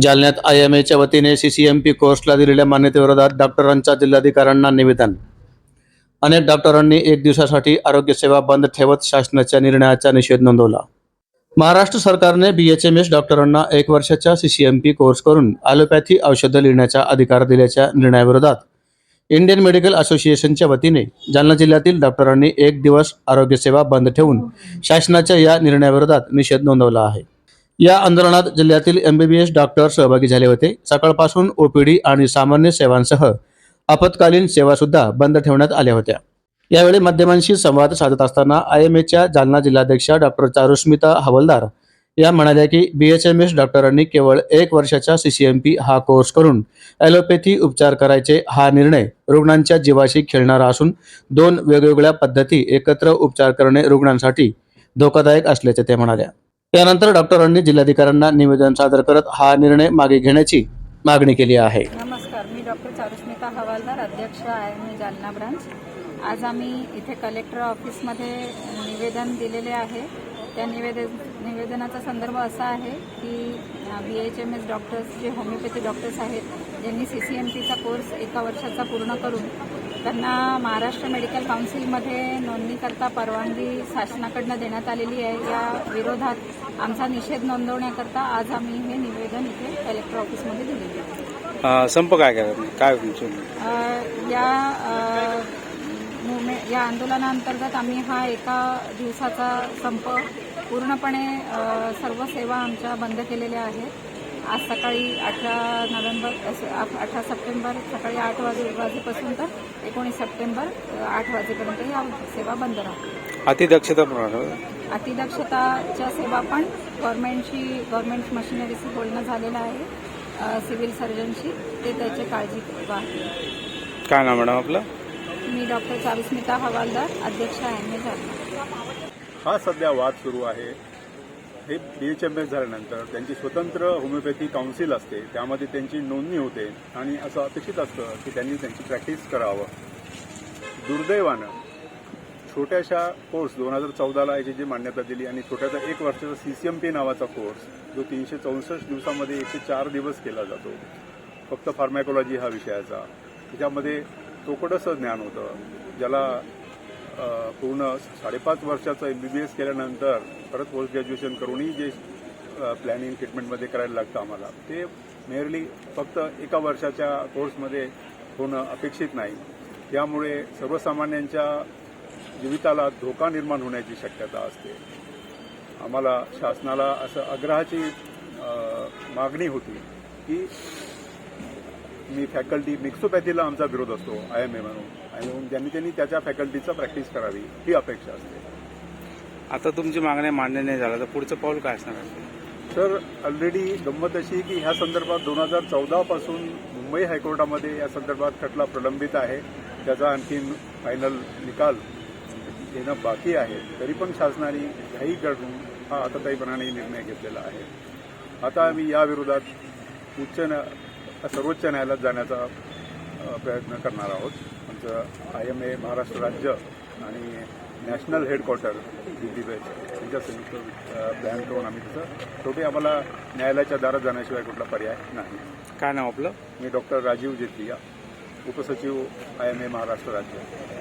जालन्यात I M एच्या वतीने सी सी एम पी कोर्सला दिलेल्या मान्यतेविरोधात डॉक्टरांच्या जिल्हाधिकाऱ्यांना निवेदन. अनेक डॉक्टरांनी एक दिवसासाठी आरोग्यसेवा बंद ठेवत शासनाच्या निर्णयाचा निषेध नोंदवला. महाराष्ट्र सरकारने बी एच एम एस डॉक्टरांना एक वर्षाच्या C C M P course करून ॲलोपॅथी औषधं लिहिण्याचा अधिकार दिल्याच्या निर्णयाविरोधात इंडियन मेडिकल असोसिएशनच्या वतीने जालना जिल्ह्यातील डॉक्टरांनी एक दिवस आरोग्यसेवा बंद ठेवून शासनाच्या या निर्णयाविरोधात निषेध नोंदवला आहे. या आंदोलनात जिल्ह्यातील एमबीबीएस डॉक्टर सहभागी झाले होते. सकाळपासून ओपीडी आणि सामान्य सेवांसह आपत्कालीन सेवा सुद्धा बंद ठेवण्यात आल्या होत्या. यावेळी माध्यमांशी संवाद साधत असताना आय एम एच्या जालना जिल्हाध्यक्षा डॉक्टर चारुस्मिता हवलदार या म्हणाल्या की बी एच एम एस डॉक्टरांनी केवळ एक वर्षाचा सी सी एम पी हा कोर्स करून ॲलोपॅथी उपचार करायचे हा निर्णय रुग्णांच्या जीवाशी खेळणारा असून दोन वेगवेगळ्या पद्धती एकत्र उपचार करणे रुग्णांसाठी धोकादायक असल्याचे ते म्हणाल्या. त्यानंतर डॉक्टरांनी जिल्हाधिकाऱ्यांना निवेदन सादर करत हा निर्णय मागे घेण्याची मागणी केली आहे. नमस्कार मी डॉक्टर चारुस्मिता हवालदार अध्यक्ष आहे मी जालना ब्रांच. आज आम्ही इथे कलेक्टर ऑफिसमध्ये निवेदन दिलेले आहे. त्या निवेदन निवेदनाचा संदर्भ असा आहे की B H M S doctors जे होमिओपॅथी डॉक्टर्स आहेत ज्यांनी सी सी एम पीचा कोर्स एका वर्षाचा पूर्ण करून त्यांना महाराष्ट्र मेडिकल काउन्सिलमध्ये नोंदणीकरता परवानगी शासनाकडनं देण्यात आलेली आहे. या विरोधात आमचा निषेध नोंदवण्याकरता आज आम्ही हे निवेदन इथे कलेक्टर ऑफिसमध्ये दिलेले आहे. संप काय काय या अ, मुवमे या आंदोलनाअंतर्गत आम्ही हा एका दिवसाचा संप पूर्णपणे सर्व सेवा आमच्या बंद केलेल्या आहेत. आज सकाळी अठरा नोव्हेंबर अठरा सप्टेंबर सकाळी आठ वाजे वाजेपासून तर एकोणीस सप्टेंबर आठ वाजेपर्यंत या सेवा बंद राहतील अतिदक्षता अतिदक्षताच्या सेवा पण गव्हर्नमेंटशी गव्हर्नमेंट मशिनरीशी बोलणं झालेलं आहे सिव्हिल सर्जनशी. ते त्याची काळजी काय नाव मॅडम आपलं? मी डॉक्टर चारुस्मिता हवालदार अध्यक्ष आहे. हा सध्या वाद सुरू आहे. हे बी एच एम एस झाल्यानंतर त्यांची स्वतंत्र होमिओपॅथी काउन्सिल असते त्यामध्ये त्यांची नोंदणी होते आणि असं अपेक्षित असतं की त्यांनी त्यांची प्रॅक्टिस करावं. दुर्दैवानं छोट्याशा कोर्स दोन हजार चौदाला याची जी मान्यता दिली आणि छोट्याचा एक वर्षाचा सी सी एम पी नावाचा कोर्स जो तीनशे चौसष्ट दिवसामध्ये एकशे चार दिवस केला जातो. फक्त फार्मॅकोलॉजी हा विषयाचा. त्याच्यामध्ये तोकडंसं ज्ञान होतं ज्याला पूर्ण साडेपाच वर्षाचं एम बी बी एस केल्यानंतर परत पोस्ट ग्रॅज्युएशन करूनही जे प्लॅनिंग ट्रीटमेंटमध्ये करायला लागतं आम्हाला ते मेअरली फक्त एका वर्षाच्या कोर्समध्ये होणं अपेक्षित नाही. त्यामुळे सर्वसामान्यांच्या जीविताला धोका निर्माण होण्याची शक्यता असते. आम्हाला शासनाला असं आग्रहाची मागणी होती की मी फॅकल्टी मिक्सोपॅथीला आमचा विरोध असतो आय एम ए म्हणून. आणि म्हणून ज्यांनी त्यांनी त्याच्या फॅकल्टीचं प्रॅक्टिस करावी ही अपेक्षा असते. आता तुमची मागणी मान्य नाही झाला तर पुढचं पाऊल काय असणार? तर ऑलरेडी गंमत अशी की ह्या संदर्भात दोन हजार चौदा पासून मुंबई हायकोर्टामध्ये या संदर्भात खटला प्रलंबित आहे. त्याचा आणखीन फायनल निकाल येणं बाकी आहे. तरी पण शासनाने घाई करून हा आताताईपणाने निर्णय घेतलेला आहे. आता आम्ही या विरोधात उच्च सर्वोच्च न्यायालयात जाण्याचा प्रयत्न करणार आहोत. आमचं आय एम ए महाराष्ट्र राज्य आणि नॅशनल हेडक्वार्टर दिल्ली यांच्या संयुक्त प्लॅन करून आम्ही तसं शेवटी आम्हाला न्यायालयाच्या दारात जाण्याशिवाय कुठला पर्याय नाही. काय नाव आपलं? मी डॉक्टर राजीव जेतलिया उपसचिव आय एम ए महाराष्ट्र राज्य.